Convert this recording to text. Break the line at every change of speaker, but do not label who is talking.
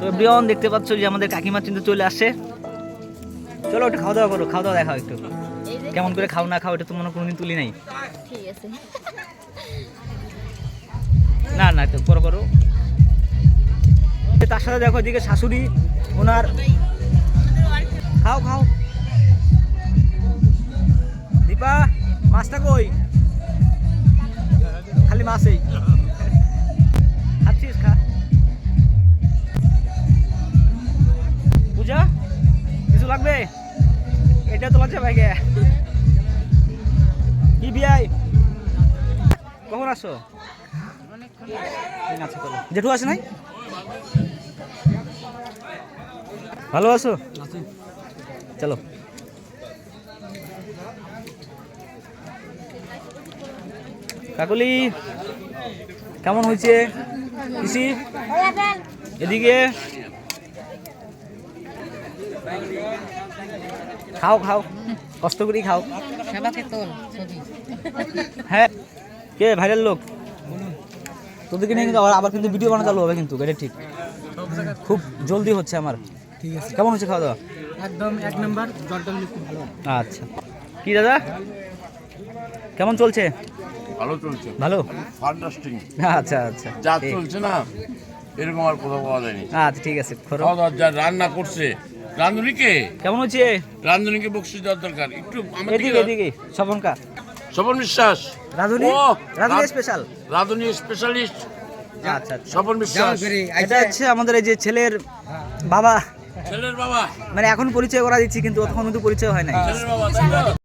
তো ব্রিয়ন দেখতে পাচ্ছ যে আমাদের কাকিমা কিন্তু চলে আসছে চলো একটু খাওয়া দাওয়া করো খাওয়া দাওয়া দেখাও একটু। কেমন করে খাও না খাও এটা তো মনে কোনোদিন তুলি নাই।
ঠিক আছে।
না না তো করো করো। তার সাথে দেখো এদিকে শাশুড়ি ওনার খাও খাও। দীপা মাছটা কই? খালি মাছই লাগবে? এটা তো লজ্জা ভাইকে কি বিয়াই কখন আসো। জেঠু আছে নাই? ভালো আছো? চলো। কাকলি কেমন হয়েছে? এদিকে? খাও খাও। কষ্ট করেই খাও।
সবাকে তোল ছবি।
হ্যাঁ। কে ভাইরাল লোক? তোদেরকে নিয়ে কিন্তু আবার কিন্তু ভিডিও বানানো চালু হবে কিন্তু এটা ঠিক। খুব জলদি হচ্ছে আমার।
ঠিক আছে।
কেমন হচ্ছে খাওয়া দাওয়া?
একদম এক নাম্বার জলটা খুব ভালো।
আচ্ছা। কি দাদা? কেমন চলছে?
ভালো চলছে।
ভালো?
ফান্টাস্টিং
আচ্ছা আচ্ছা।
যা চলছে না এরকম আর কোথাও পাওয়া যায়নি।
আচ্ছা ঠিক আছে। খরো
খাওয়া দাওয়া যা রান্না করছে রাঁধুনিকে?
কেমন হচ্ছে?
রাঁধুনিকে বকশিস দেওয়ার দরকার। একটু
এদিকে
দিকে।
এদিকে স্বপনকা।
স্বপন বিশ্বাস।
রাধুনি?
ও,
রাধুনি স্পেশাল
রাঁধুনি স্পেশালিস্ট
আচ্ছা আচ্ছা।
স্বপন বিশ্বাস।
এটা হচ্ছে আমাদের এই যে ছেলের বাবা।
ছেলের বাবা।
মানে এখন পরিচয় করা দিচ্ছি কিন্তু তখন কিন্তু পরিচয় হয় নাই।
তো?